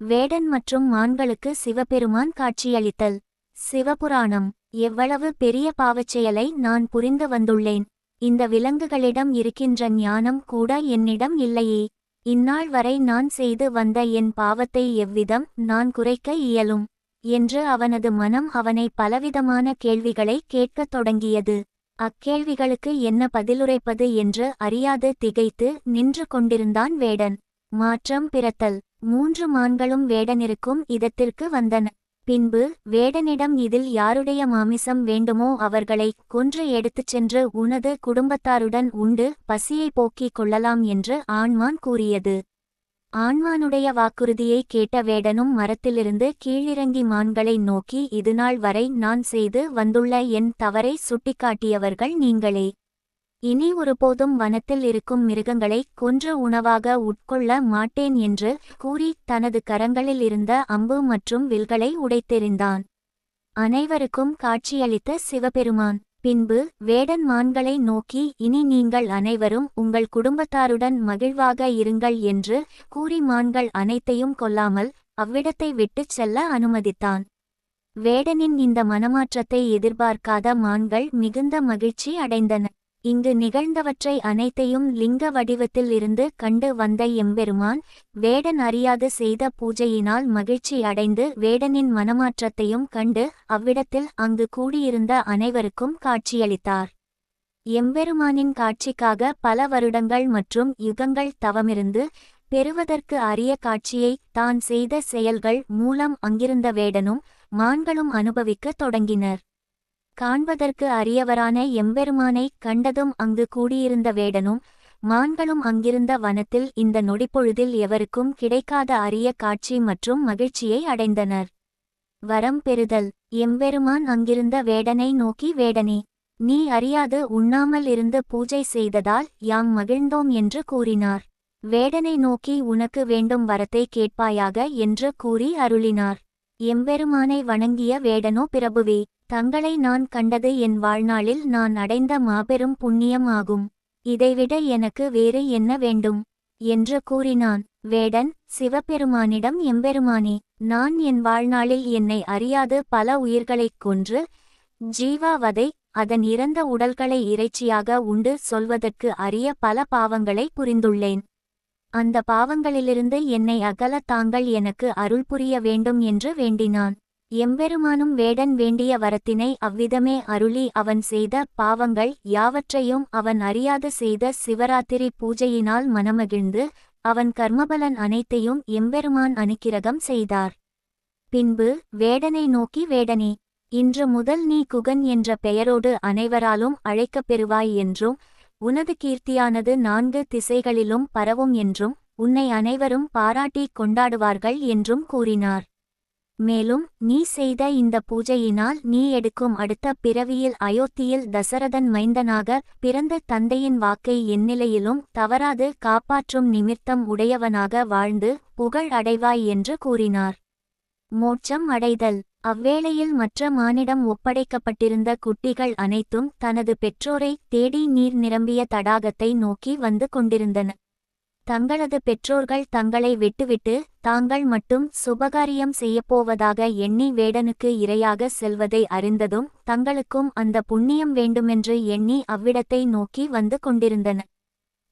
வேடன் மற்றும் மான்களுக்கு சிவபெருமான் காட்சியளித்தல். சிவபுராணம். எவ்வளவு பெரிய பாவச்செயலை நான் புரிந்து வந்துள்ளேன். இந்த விலங்குகளிடம் இருக்கின்ற ஞானம் கூட என்னிடம் இல்லையே. இந்நாள் வரை நான் செய்து வந்த என் பாவத்தை எவ்விதம் நான் குறைக்க இயலும்? என்று அவனது மனம் அவனை பலவிதமான கேள்விகளை கேட்கத் தொடங்கியது. அக்கேள்விகளுக்கு என்ன பதிலுரைப்பது என்று அறியாது திகைத்து நின்று கொண்டிருந்தான் வேடன். மாற்றம் பிறத்தல். மூன்று மான்களும் வேடனிருக்கும் இதத்திற்கு வந்தன. பின்பு வேடனிடம் இதில் யாருடைய மாமிசம் வேண்டுமோ அவர்களை கொன்று எடுத்துச் சென்று உனது குடும்பத்தாருடன் உண்டு பசியை போக்கிக் கொள்ளலாம் என்று ஆண்மான் கூறியது. ஆண்மானுடைய வாக்குறுதியை கேட்ட வேடனும் மரத்திலிருந்து கீழிறங்கி மான்களை நோக்கி இதுநாள் வரை நான் செய்து வந்துள்ள என் தவறை சுட்டிக்காட்டியவர்கள் நீங்களே. இனி ஒருபோதும் வனத்தில் இருக்கும் மிருகங்களை கொன்று உணவாக உட்கொள்ள மாட்டேன் என்று கூறி தனது கரங்களில் இருந்த அம்பு மற்றும் வில்களை உடைத்தெறிந்தான். அனைவருக்கும் காட்சியளித்த சிவபெருமான். பின்பு வேடன் மான்களை நோக்கி இனி நீங்கள் அனைவரும் உங்கள் குடும்பத்தாருடன் மகிழ்வாக இருங்கள் என்று கூறி மான்கள் அனைத்தையும் கொல்லாமல் அவ்விடத்தை விட்டுச் செல்ல அனுமதித்தான். வேடனின் இந்த மனமாற்றத்தை எதிர்பார்க்காத மான்கள் மிகுந்த மகிழ்ச்சி அடைந்தன. இங்கு நிகழ்ந்தவற்றை அனைத்தையும் லிங்க வடிவத்தில் இருந்து கண்டு வந்த எம்பெருமான் வேடன் அறியாது செய்த பூஜையினால் மகிழ்ச்சி அடைந்து வேடனின் மனமாற்றத்தையும் கண்டு அவ்விடத்தில் அங்கு கூடியிருந்த அனைவருக்கும் காட்சியளித்தார். எம்பெருமானின் காட்சிக்காக பல வருடங்கள் மற்றும் யுகங்கள் தவமிருந்து பெறுவதற்கு அரிய காட்சியை தான் செய்த செயல்கள் மூலம் அங்கிருந்த வேடனும் மான்களும் அனுபவிக்கத் தொடங்கினர். காண்பதற்கு அரியவரான எம்பெருமானை கண்டதும் அங்கு கூடியிருந்த வேடனும் மான்களும் அங்கிருந்த வனத்தில் இந்த நொடிப்பொழுதில் எவருக்கும் கிடைக்காத அரிய காட்சி மற்றும் மகிழ்ச்சியை அடைந்தனர். வரம் பெறுதல். எம்பெருமான் அங்கிருந்த வேடனை நோக்கி வேடனே நீ அறியாது உண்ணாமல் இருந்து பூஜை செய்ததால் யாம் மகிழ்ந்தோம் என்று கூறினார். வேடனை நோக்கி உனக்கு வேண்டும் வரத்தை கேட்பாயாக என்று கூறி அருளினார். எம்பெருமானை வணங்கிய வேடனோ பிரபுவே தங்களை நான் கண்டது என் வாழ்நாளில் நான் அடைந்த மாபெரும் புண்ணியம் ஆகும் இதைவிட எனக்கு வேறு என்ன வேண்டும்? என்று கூறினான். வேடன் சிவபெருமானிடம் எம்பெருமானே நான் என் வாழ்நாளில் என்னை அறியாது பல உயிர்களைக் கொன்று ஜீவாவதை அதன் இறந்த உடல்களை இறைச்சியாக உண்டு சொல்வதற்கு அறிய பல பாவங்களை புரிந்துள்ளேன். அந்த பாவங்களிலிருந்து என்னை அகல தாங்கள் எனக்கு அருள் புரிய வேண்டும் என்று வேண்டினான். எம்பெருமானும் வேடன் வேண்டிய வரத்தினை அவ்விதமே அருளி அவன் செய்த பாவங்கள் யாவற்றையும் அவன் அறியாது செய்த சிவராத்திரி பூஜையினால் மனமகிழ்ந்து அவன் கர்மபலன் அனைத்தையும் எம்பெருமான் அனுக்கிரகம் செய்தார். பின்பு வேடனை நோக்கி வேடனே இன்று முதல் நீ குகன் என்ற பெயரோடு அனைவராலும் அழைக்கப் பெறுவாய் என்றும் உனது கீர்த்தியானது நான்கு திசைகளிலும் பரவும் என்றும் உன்னை அனைவரும் பாராட்டிக் கொண்டாடுவார்கள் என்றும் கூறினார். மேலும் நீ செய்த இந்த பூஜையினால் நீ எடுக்கும் அடுத்த பிறவியில் அயோத்தியில் தசரதன் மைந்தனாக பிறந்த தந்தையின் வாக்கை எந்நிலையிலும் தவறாது காப்பாற்றும் நிமித்தம் உடையவனாக வாழ்ந்து புகழ் அடைவாய் என்று கூறினார். மோட்சம் அடைதல். அவ்வேளையில் மற்ற மானிடம் ஒப்படைக்கப்பட்டிருந்த குட்டிகள் அனைத்தும் தனது பெற்றோரை தேடி நீர் நிரம்பிய தடாகத்தை நோக்கி வந்து கொண்டிருந்தன. தங்களது பெற்றோர்கள் தங்களை விட்டுவிட்டு தாங்கள் மட்டும் சுபகாரியம் செய்யப்போவதாக எண்ணி வேடனுக்கு இரையாக செல்வதை அறிந்ததும் தங்களுக்கும் அந்த புண்ணியம் வேண்டுமென்று எண்ணி அவ்விடத்தை நோக்கி வந்து கொண்டிருந்தன.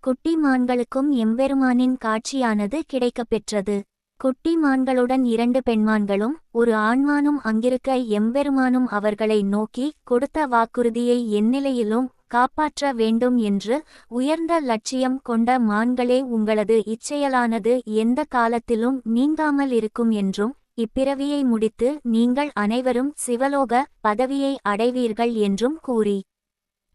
குட்டி மான்களுக்கும் எம்பெருமானின் காட்சியானது கிடைக்கப் பெற்றது குட்டி மான்களுடன் இரண்டு பெண்மான்களும் ஒரு ஆண்மானும் அங்கிருக்க எம்பெருமானும் அவர்களை நோக்கி கொடுத்த வாக்குறுதியை எந்நிலையிலும் காப்பாற்ற வேண்டும் என்று உயர்ந்த லட்சியம் கொண்ட மான்களே உங்களது இச்செயலானது எந்த காலத்திலும் நீங்காமல் இருக்கும் என்றும் இப்பிறவியை முடித்து நீங்கள் அனைவரும் சிவலோக பதவியை அடைவீர்கள் என்றும் கூறி.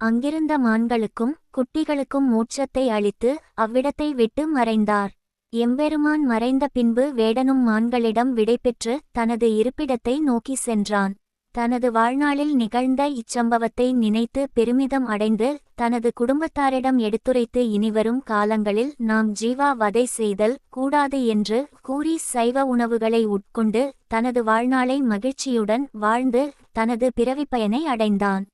அங்கிருந்த மான்களுக்கும் குட்டிகளுக்கும் மோட்சத்தை அளித்து அவ்விடத்தை விட்டு மறைந்தார். எம்பெருமான் மறைந்த பின்பு வேடனும் மான்களிடம் விடைபெற்று தனது இருப்பிடத்தை நோக்கி சென்றான். தனது வாழ்நாளில் நிகழ்ந்த இச்சம்பவத்தை நினைத்து பெருமிதம் அடைந்து தனது குடும்பத்தாரிடம் எடுத்துரைத்து இனிவரும் காலங்களில் நாம் ஜீவா வதை செய்தல் கூடாது என்று கூறி சைவ உணவுகளை உட்கொண்டு தனது வாழ்நாளை மகிழ்ச்சியுடன் வாழ்ந்து தனது பிறவிப்பயனை அடைந்தான்.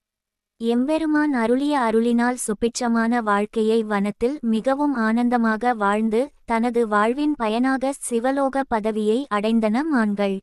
எம்பெருமான் அருளிய அருளினால் சுபிட்சமான வாழ்க்கையை வனத்தில் மிகவும் ஆனந்தமாக வாழ்ந்து தனது வாழ்வின் பயனாக சிவலோக பதவியை அடைந்தன மான்கள்.